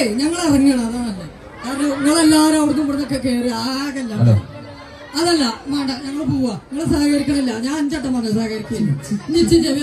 ഞങ്ങളെ ഞങ്ങൾ ഇറങ്ങണം അതാണ് കാരണം നിങ്ങളെല്ലാവരും അവിടുന്ന് ഇവിടുന്നൊക്കെ കയറി ആകല്ല അതല്ല വേണ്ട ഞങ്ങൾ പോവാ. നിങ്ങൾ സഹകരിക്കണില്ല. ഞാൻ അഞ്ചട്ടം പറഞ്ഞു സഹകരിക്കില്ല നിശ്ചയം ചെവി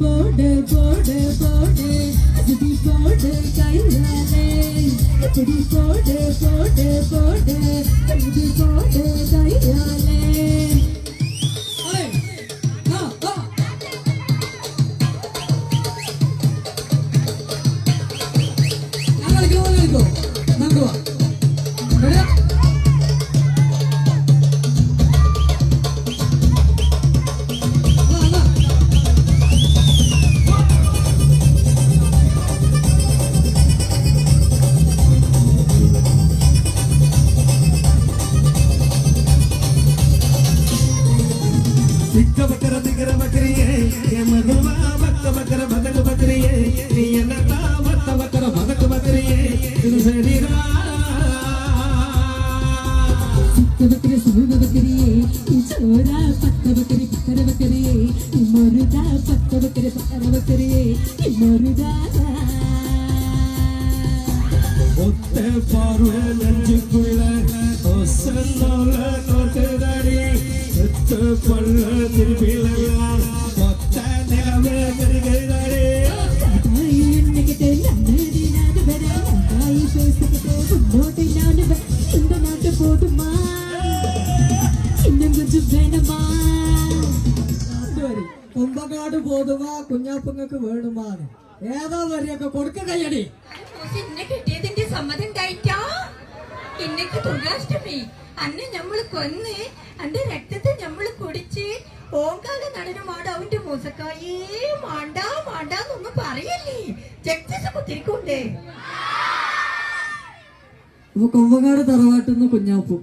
போடு போடு போடு அப்படி போடு கையாலே அப்படி போடு போடு போடு அப்படி போடு கையாலே திக்க பக்கர திக்கர பக்கரியே என் மதுவா பக்க பக்கர பதக்கு பக்கரியே நீ என்னடா மத்த பக்கர பதக்கு பக்கரியே இது சரிடா சித்த பக்கரி சுக பக்கரியே சோரா பத்த பக்கரி பக்கர பக்கரியே மருதா பத்த பக்கரி பக்கர பக்கரியே மருதா ஒத்த பார்வை நெஞ்சுக்குள்ள ஒசன்னோல കൊള്ളത്തിൽ പിളയ കൊത്ത നിലവേ കരുകരുതാരേ കുമ്പകാട് പോതുവാ കുഞ്ഞാപ്പുങ്ങക്ക് വേണുമാണ് ഏതാ വരെയൊക്കെ കൊടുക്ക കയ്യടി. സമ്മതം കഴിക്കാം ഇന്നക്ക് ദുർഗാഷ്ടമി അന്നെ നമ്മൾ കൊന്ന് അന്റെ രക്തത്തെ നമ്മൾ കുടിച്ച് ഓങ്കാല നടനമാട അവന്റെ മൂസക്കായേ മാണ്ടാ മാണ്ടാന്നൊന്നും പറയല്ലേ? ജഡ്ജസ് കുത്തിരിക്കൊണ്ടേ കൊമ്പങ്ങാട് തറവാട്ടുന്ന കുഞ്ഞാപ്പും.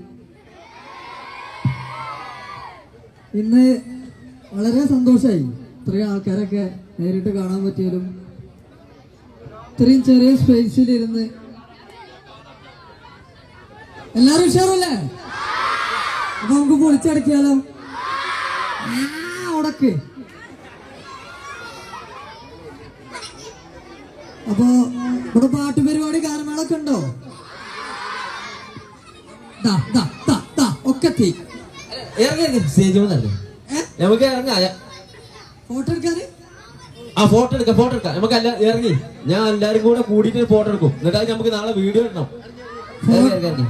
ഇന്ന് വളരെ സന്തോഷമായി ഇത്രയും ആൾക്കാരൊക്കെ നേരിട്ട് കാണാൻ പറ്റിയാലും ഇത്രയും ചെറിയ സ്പേസിലിരുന്ന് എല്ലാരും ഉഷാറല്ലേ? അപ്പൊ നമുക്ക് പൊളിച്ചടക്കിയാലോ? ഉടക്ക്. അപ്പൊ ഇവിടെ പാട്ട് പരിപാടി കേട്ടോ ഉണ്ടോ ഒക്കെ തീ നമുക്ക് ഫോട്ടോ എടുക്കാന്? ആ ഫോട്ടോ എടുക്കാം ഫോട്ടോ എടുക്കാം. നമുക്ക് എല്ലാ ഇറങ്ങി. ഞാൻ എല്ലാരും കൂടെ കൂടിയിട്ട് ഫോട്ടോ എടുക്കും. എന്നിട്ട് നമുക്ക് നാളെ വീഡിയോ ഇടണം.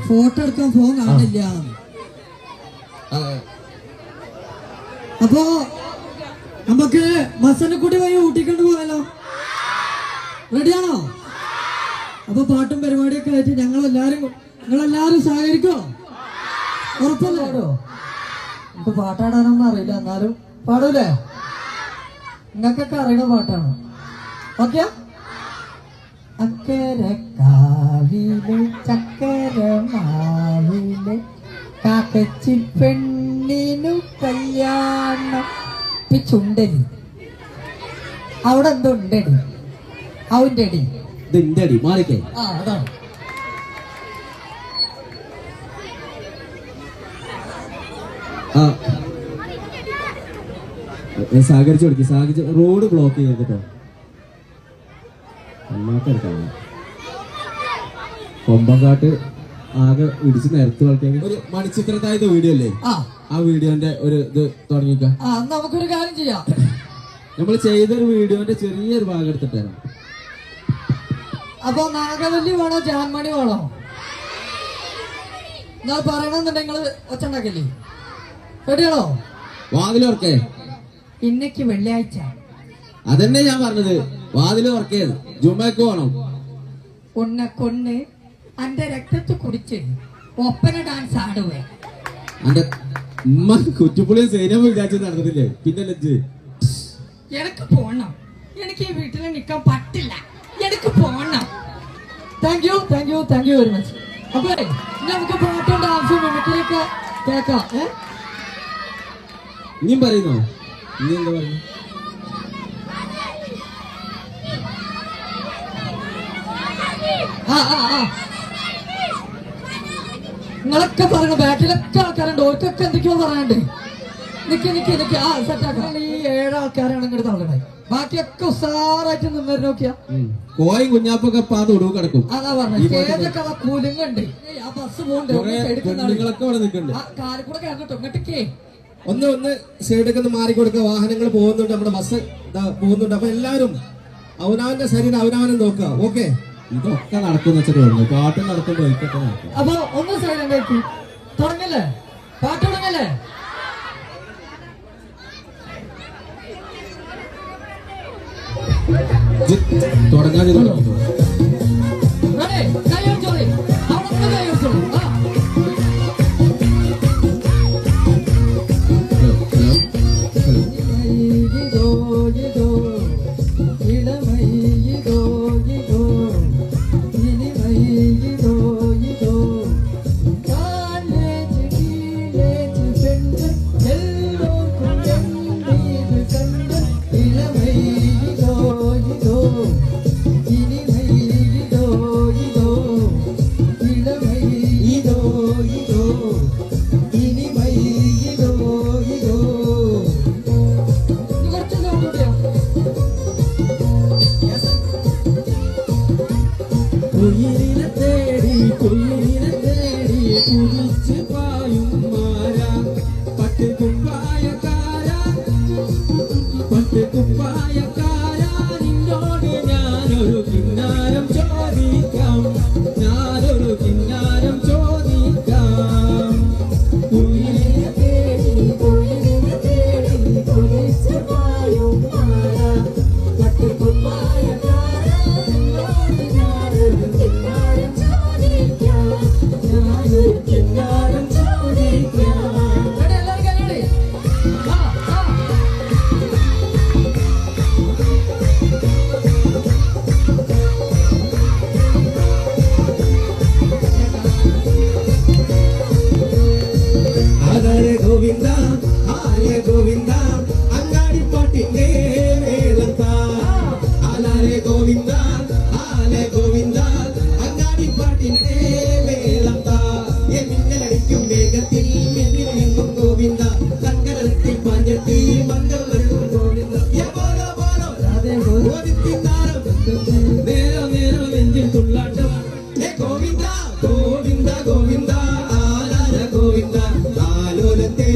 ഫോട്ടോ എടുക്കാൻ ഫോൺ കാണില്ല അപ്പോ നമുക്ക് ബസ്സിനെ കൂടി വഴി ഊട്ടിക്കൊണ്ട് പോയാലോ റെഡിയാണോ അപ്പൊ പാട്ടും പരിപാടിയൊക്കെ ആയിട്ട് ഞങ്ങൾ എല്ലാരും നിങ്ങളെല്ലാരും സഹകരിക്കോ? ഉറപ്പല്ലേ? നമുക്ക് പാട്ടാടാനൊന്നും അറിയില്ല എന്നാലും പാടൂലേ? നിങ്ങൾക്കൊക്കെ അറിയണ പാട്ടാണ്. ഓക്കെ? അക്കരെ കാവിലെ ചക്കര മാവിലെ കാക്കച്ചി പെണ്ണിനു കല്യാണം ചുണ്ടടി അവിടെ എന്തോ ഉണ്ടടി അവന്റെ അടി ഇത് അടി മാറിക്കേ. ആ അതാണ്. ആ. സഹകരിച്ചു കൊടുക്കും സഹകരിച്ച് റോഡ് ബ്ലോക്ക് ചെയ്ത് എടുക്കാം കൊമ്പങ്കാട്ട് ആകെ ഇടിച്ച് നിരത്ത് വളർത്തിയെങ്കിൽ ഒരു മണിച്ചിത്രത്തായത് വീഡിയോ അല്ലേ? ആ. വീഡിയോന്റെ ഒരു ഇത് തുടങ്ങിക്കാം. നമുക്കൊരു കാര്യം ചെയ്യാം. നമ്മൾ ചെയ്തൊരു വീഡിയോന്റെ ചെറിയൊരു ഭാഗം എടുത്തിട്ടാണ് അപ്പൊ നാഗവല്ലി വേണോ ജാൻമണി വേണോ? നിങ്ങൾ പറയണമെന്നുണ്ടെങ്കിൽ നിങ്ങൾ ഒച്ച ഉണ്ടാക്കില്ലേ? റെഡിയാണോ? വാതിലോർക്കേ ഇന്നക്ക് വെള്ളിയാഴ്ച. അതന്നെ ഞാൻ പറഞ്ഞത്. വാതിൽ തുറക്കേത് ജുമ്മക്ക് പോണം. ഉന്നെ കൊന്ന് അന്റെ രക്തത്ത് കുടിച്ച് ഒപ്പന ഡാൻസ് ആടുവേ. അന്റെ ഉമ്മ കുറ്റിപ്പുളിയും സൈന്യം വിചാരിച്ചു നടന്നിട്ടില്ലേ? പിന്നെ ലജ്ജ് എനിക്ക് പോണം. എനിക്ക് ഈ വീട്ടിൽ നിൽക്കാൻ പറ്റില്ല. എനിക്ക് പോണം. Thank you thank you thank you very much അപ്പൊ നമുക്ക് പാട്ടും ഡാൻസും മിമിക്രിയൊക്കെ കേൾക്കാം ഏ? നീ പറയുന്നോ? നീ എന്താ പറയുന്നു? നിങ്ങളൊക്കെ പറയണം ബാക്കിലൊക്കെ ആൾക്കാരുണ്ട്. ഓർക്കൊക്കെ എന്തൊക്കെയോ പറയാനുണ്ട്. നിക്ക് നിക്ക് നിക്ക്. ആ സെറ്റാക്കാൻ ഈ ഏഴാൾക്കാരാണ് ഇങ്ങോട്ട് തള്ളണേ ബാക്കിയൊക്കെ ഉസാറായിട്ട് നിന്നു നോക്കിയാ. കോയും കുഞ്ഞാപ്പൊക്കെ അത് ഒടുവ് കിടക്കും. അതാ പറഞ്ഞത്. കുലുങ്ങുണ്ട്. ആ ബസ് പോകണ്ട് കുറെ കേട്ടോ. ഇങ്ങോട്ടേക്കേ. ഒന്ന് ഒന്ന് സൈഡൊക്കെ ഒന്ന് മാറി കൊടുക്കുക വാഹനങ്ങൾ പോകുന്നുണ്ട്. നമ്മുടെ ബസ് പോകുന്നുണ്ട്. അപ്പൊ എല്ലാവരും അവനവന്റെ ശരീരം അവനവനെ നോക്കുക. ഓക്കെ ഇതൊക്കെ നടക്കുന്ന വെച്ചിട്ട് തോന്നുന്നു പാട്ട് നടക്കും. അപ്പൊ ഒന്ന് സൈലന്റ് തുടങ്ങല്ലേ? പാട്ട് തുടങ്ങല്ലേ? തുടങ്ങാൻ തുടങ്ങുന്നു.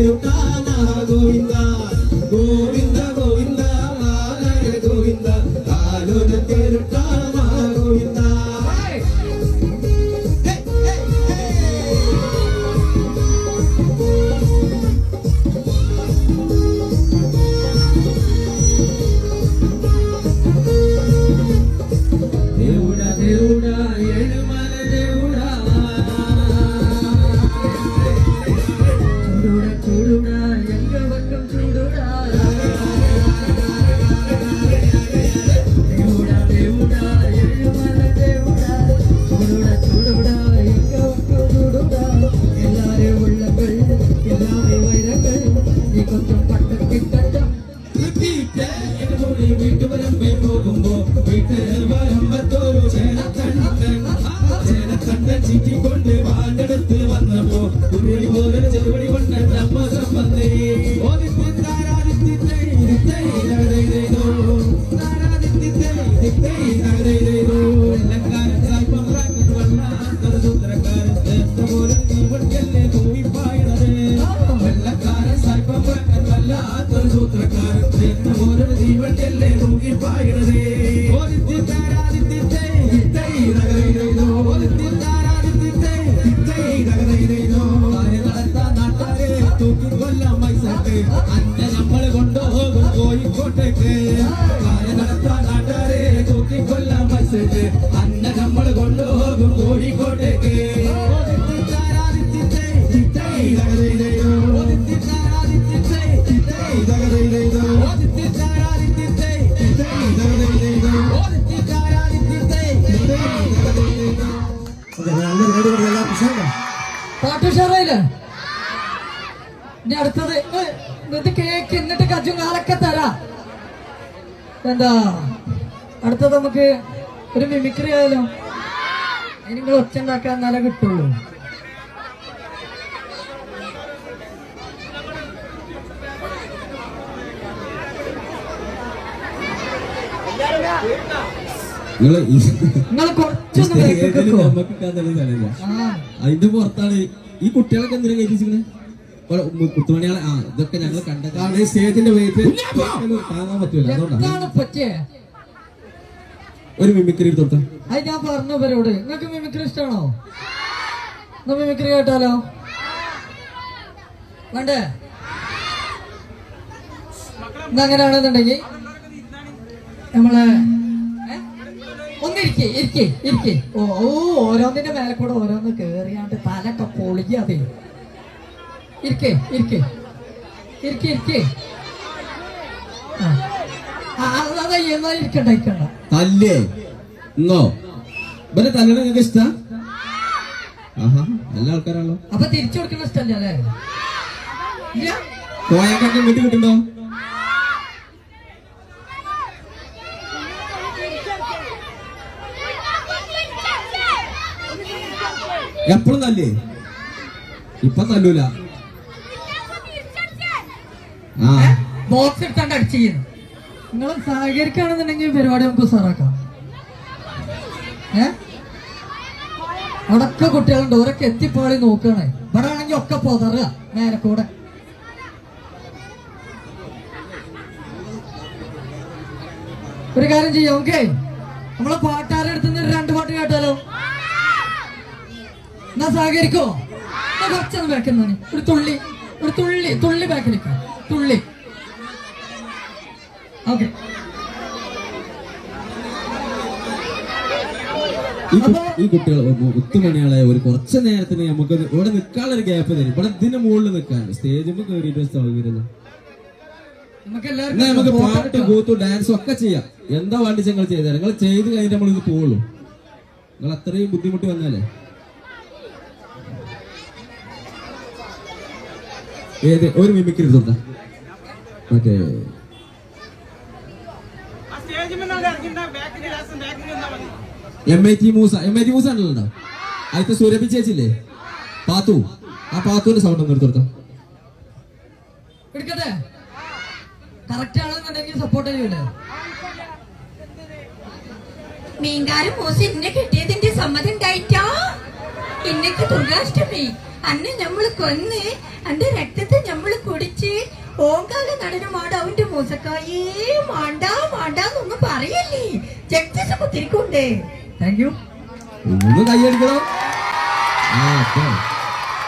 eu tava ചീറ്റിക്കൊണ്ട് വാണ്ടെടുത്ത് വന്നപ്പോ ഉരുളി പോലെ ചെറുപടി കൊണ്ട് പാട്ട് ഉഷാറായില്ലേ? ഇനി അടുത്തത് എന്നിട്ട് കേക്ക് എന്നിട്ട് കജും കാലൊക്കെ തരാ. എന്താ? അടുത്തത് നമുക്ക് ഒരു മിമിക്രി ആയാലോ? അതിന് നിങ്ങൾ ഒച്ച ഉണ്ടാക്കാൻ എന്നാലേ കിട്ടുള്ളൂ. നിങ്ങൾ അതിന്റെ പുറത്താണ് ഈ കുട്ടികളൊക്കെ എന്തിനാ കയറ്റിച്ചിരിക്കണേ കുത്തുമണികളെ ആ ഇതൊക്കെ ഞങ്ങൾ കണ്ടതാണ് സ്റ്റേജിന്റെ വെയിറ്റ് താങ്ങാൻ പറ്റൂല. അതുകൊണ്ടാണ് ഒരു മിമിക്രി എടുത്തോട്ടെ അത് ഞാൻ പറഞ്ഞു ഇവരോട്. നിങ്ങൾക്ക് മിമിക്രി ഇഷ്ടമാണോ മിമിക്രി കേട്ടാലോ? വേണ്ടേ? അങ്ങനെയാണെന്നുണ്ടെങ്കിൽ നമ്മളെ? ഒന്നിരിക്കേ ഇരിക്കെ ഇരിക്കെ ഓ ഓ ഓരോന്നിന്റെ മേലെ കൂടെ ഓരോന്ന് കേറിയാണ്ട് തലൊക്കെ പൊളിക്കാതെ ഇരിക്കേ ഇരിക്കേ. ഇരിക്കേ ഇരിക്കേ. അതാ എന്നാ ഇരിക്കണ്ട ഇരിക്കണ്ട. തല്ലേ. ഇന്നോ ഇവരെ തല്ലണ നിങ്ങൾക്ക് ഇഷ്ട? ആഹാ നല്ല ആൾക്കാരാണല്ലോ. അപ്പൊ തിരിച്ചു കൊടുക്കുന്ന ഇഷ്ടല്ല ഇങ്ങോട്ട് കിട്ടുണ്ടോ എപ്പോഴും തല്ലേ ഇപ്പൊ തല്ലൂല ആ. ബോക്സ് നിങ്ങൾ സഹകരിക്കുകയാണെന്നുണ്ടെങ്കിൽ പരിപാടി നമുക്ക് ഉസാറാക്കാം. ഏ? അവിടൊക്കെ കുട്ടികളുണ്ട്. ഓരൊക്കെ എത്തിപ്പാളി നോക്കണേ ഇവിടെ ആണെങ്കിൽ ഒക്കെ പോതറുക. നേരെ കൂടെ. ഒരു കാര്യം ചെയ്യാം. ഓക്കെ? നമ്മളെ പാട്ടാരെടുത്തുനിന്ന് രണ്ട് പാട്ട് കേട്ടാലോ? എന്നാ സഹകരിക്കോ? കുറച്ചൊന്ന് ബാക്കുന്നോനി ഒരു തുള്ളി ഒരു തുള്ളി തുള്ളി ബാക്കിൽ നിൽക്കാം തുള്ളി. ഓക്കെ ഈ കുട്ടികൾ ഒത്തുമണികളെ ഒരു കുറച്ച് നേരത്തിന് നമുക്ക് ഇവിടെ നിൽക്കാനുള്ള ഒരു ഗ്യാപ്പ് തരും. ഇവിടെ ഇതിന്റെ മുകളിൽ നിൽക്കാൻ. സ്റ്റേജിൽ കയറിയിട്ട് സൗകര്യം നമുക്ക് എന്നാ നമുക്ക് എല്ലാവർക്കും പാട്ട് ഡാൻസ് എടുക്കാം. ഡാൻസും ഒക്കെ ചെയ്യാം. എന്താ വേണ്ടി നിങ്ങൾ ചെയ്താൽ നിങ്ങൾ ചെയ്ത് കഴിഞ്ഞിട്ട് നമ്മൾ ഇത് പോവുള്ളൂ. നിങ്ങൾ അത്രയും ബുദ്ധിമുട്ടി വന്നാലേ. ഏത് ഒരു മിമിക്രി എടുത്തോട്ടെ? മറ്റേ M I T Moosa M I T Moosa ഉണ്ടല്ലോ അതിന്റെ സുരഭി ചേച്ചില്ലേ പാത്തു. ആ പാത്തുവിന്റെ സൗണ്ട് ഒന്ന് എടുത്തോട്ടോ. എടുക്കട്ടെ? കറക്റ്റ് ആണെന്നുണ്ടെങ്കിൽ സപ്പോർട്ട് ചെയ്യൂലേ മീൻകാരൻ മോശം എന്നെ കിട്ടിയതിന്റെ സമ്മതം ഉണ്ടായിട്ടാ? ഇന്നക്ക് ദുർഗാഷ്ടമി. അന്ന് നമ്മൾ കൊന്ന് അന്റെ രക്തത്തെ നമ്മൾ കുടിച്ച് ഓങ്കാല നടനമാട് അവന്റെ മൂസക്കായേ മാണ്ടാ മാണ്ടാന്നൊന്നും പറയല്ലേ. ജഗ്ജസ് കുത്തിരിക്കുണ്ടേ താങ്ക് യു ഒന്ന് കൈയടിക്കണം. ആ അപ്പൊ